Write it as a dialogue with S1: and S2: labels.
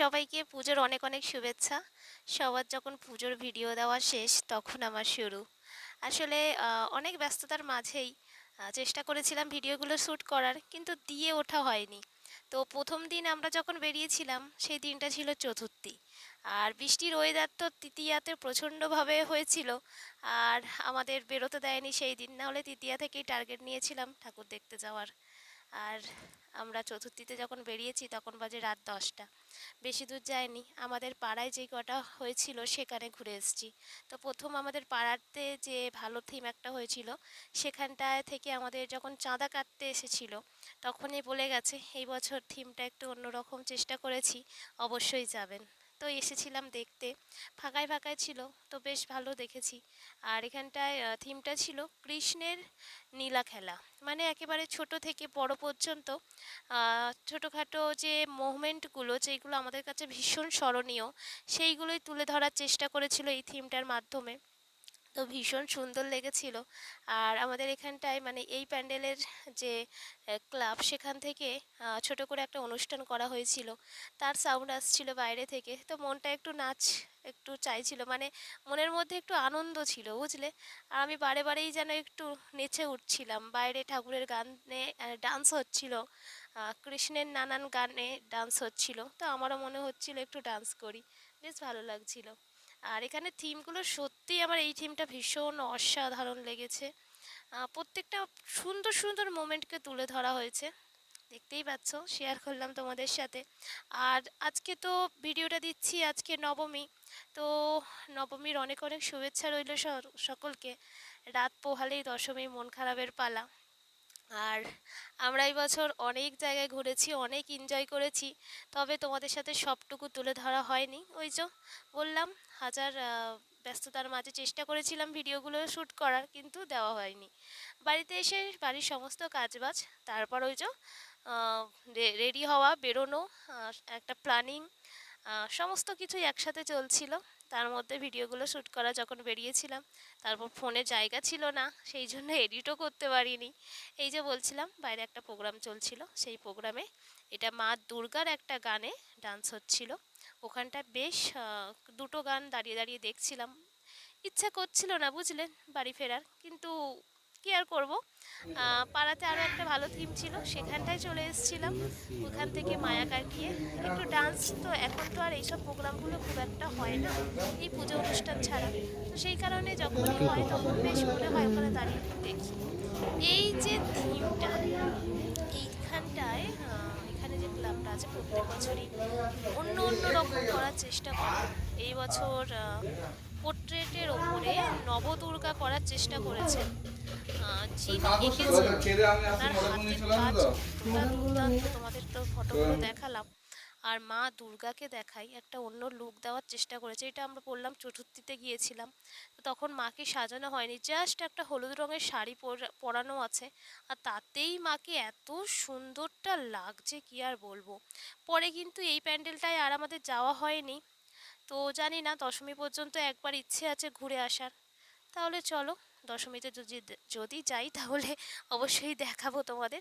S1: সবাইকে পুজোর অনেক অনেক শুভেচ্ছা। সবার যখন পুজোর ভিডিও দেওয়া শেষ, তখন আমার শুরু। আসলে অনেক ব্যস্ততার মাঝেই চেষ্টা করেছিলাম ভিডিওগুলো শ্যুট করার, কিন্তু দিয়ে ওঠা হয়নি। তো প্রথম দিন আমরা যখন বেরিয়েছিলাম, সেই দিনটা ছিল চতুর্থী। আর বৃষ্টির ওয়েদার তো তৃতীয়াতে প্রচণ্ডভাবে হয়েছিল। আর আমাদের বেরোতে দেয়নি সেই দিন। না হলে তৃতীয়া থেকেই টার্গেট নিয়েছিলাম ঠাকুর দেখতে যাওয়ার। আর আমরা চতুর্থীতে যখন বেরিয়েছি তখন বাজে রাত দশটা। বেশি দূর যায়নি আমাদের পাড়ায় যে কটা হয়েছিল সেখানে ঘুরে এসেছি। তো প্রথম আমাদের পাড়াতে যে ভালো থিম একটা হয়েছিল, সেখানটায় থেকে আমাদের যখন চাঁদা কাটতে এসেছিল, তখনই বলে গেছে, এই বছর থিমটা একটু অন্যরকম চেষ্টা করেছি, অবশ্যই যাবেন। তো এসেছিলাম দেখতে। ফাঁকায় ফাঁকায় ছিল, তো বেশ ভালো দেখেছি। আর এখানটায় থিমটা ছিল কৃষ্ণের নীলা খেলা। মানে একেবারে ছোট থেকে বড় পর্যন্ত ছোটোখাটো যে মুভমেন্টগুলো যেগুলো আমাদের কাছে ভীষণ স্মরণীয়, সেইগুলোই তুলে ধরার চেষ্টা করেছিল এই থিমটার মাধ্যমে। তো ভীষণ সুন্দর লেগেছিল। আর আমাদের এখানটায় মানে এই প্যান্ডেলের যে ক্লাব সেখান থেকে ছোট করে একটা অনুষ্ঠান করা হয়েছিল। তার সাউন্ড আসছিল বাইরে থেকে। তো মনটা একটু নাচ, একটু চাইছিল। মানে মনের মধ্যে একটু আনন্দ ছিল, বুঝলে? আর আমি বারে বারেই যেন একটু নেচে উঠছিলাম। বাইরে ঠাকুরের গানে ডান্স হচ্ছিল। কৃষ্ণের নানান গানে ডান্স হচ্ছিল। তো আমারও মনে হচ্ছিল একটু ডান্স করি। বেশ ভালো লাগছিল। আর এখানে থিমগুলো সত্যি আমার এই থিমটা ভীষণ অসাধারণ লেগেছে। প্রত্যেকটা সুন্দর সুন্দর মোমেন্টকে তুলে ধরা হয়েছে। দেখতেই পাচ্ছ শেয়ার করলাম তোমাদের সাথে। আর আজকে তো ভিডিওটা দিচ্ছি আজকে নবমী। তো নবমীর অনেক অনেক শুভেচ্ছা রইল সকলকে। রাত পোহালেই দশমী মন খারাপের পালা। আর আমরা এই বছর অনেক জায়গায় ঘুরেছি, অনেক এনজয় করেছি, তবে তোমাদের সাথে সবটুকু তুলে ধরা হয়নি। ওই যে বললাম, হাজার ব্যস্ততার মাঝে চেষ্টা করেছিলাম ভিডিওগুলো শ্যুট করার, কিন্তু দেওয়া হয়নি। বাড়িতে এসে বাড়ির সমস্ত কাজবাজ, তারপর ওই যে রেডি হওয়া, বেরোনো একটা প্ল্যানিং সমস্ত কিছুই একসাথে চলছিল। তার মধ্যে ভিডিওগুলো শ্যুট করা যখন বেরিয়েছিলাম, তারপর ফোনে জায়গা ছিল না, সেই জন্য এডিটও করতে পারিনি। এই যে বলছিলাম, বাইরে একটা প্রোগ্রাম চলছিল, সেই প্রোগ্রামে এটা মা দুর্গার একটা গানে ডান্স হচ্ছিল। ওখানটা বেশ দুটো গান দাঁড়িয়ে দাঁড়িয়ে দেখছিলাম। ইচ্ছা করছিল না, বুঝলেন, বাড়ি ফেরার। কিন্তু কি আর করব? পাড়াতে আরও একটা ভালো থিম ছিল, সেখানটায় চলে এসেছিলাম। ওখান থেকে মায়া কাটিয়ে একটু ডান্স তো এখন তো আর এইসব প্রোগ্রামগুলো খুব একটা হয় না, এই পুজো অনুষ্ঠান ছাড়া। তো সেই কারণে যখনই হয়, তখন বেশ মনে হয় ওখানে দাঁড়িয়ে দেখি। এই যে থিমটা এইখানটায় এখানে যে ক্লাবটা আছে, প্রত্যেক বছরই অন্য অন্য রকম করার চেষ্টা করে। এই বছর পোর্ট্রেটের ওপরে নবদুর্গা করার চেষ্টা করেছেন পুরা দুর্দান্ত তোমাদের তো ফটোগুলো দেখালাম। আর মা দুর্গাকে দেখাই একটা অন্য লুক দেওয়ার চেষ্টা করেছে। এটা আমরা বললাম চতুর্থীতে গিয়েছিলাম। তো তখন মাকে সাজানো হয়নি জাস্ট একটা হলুদ রঙের শাড়ি পরা- পরানো আছে। আর তাতেই মাকে এত সুন্দরটা লাগছে কি আর বলব। পরে কিন্তু এই প্যান্ডেলটায় আর আমাদের যাওয়া হয়নি। তো জানি না দশমী পর্যন্ত একবার ইচ্ছে আছে ঘুরে আসার। তাহলে চলো। দশমীতে যদি যদি যাই তাহলে অবশ্যই দেখাবো তোমাদের।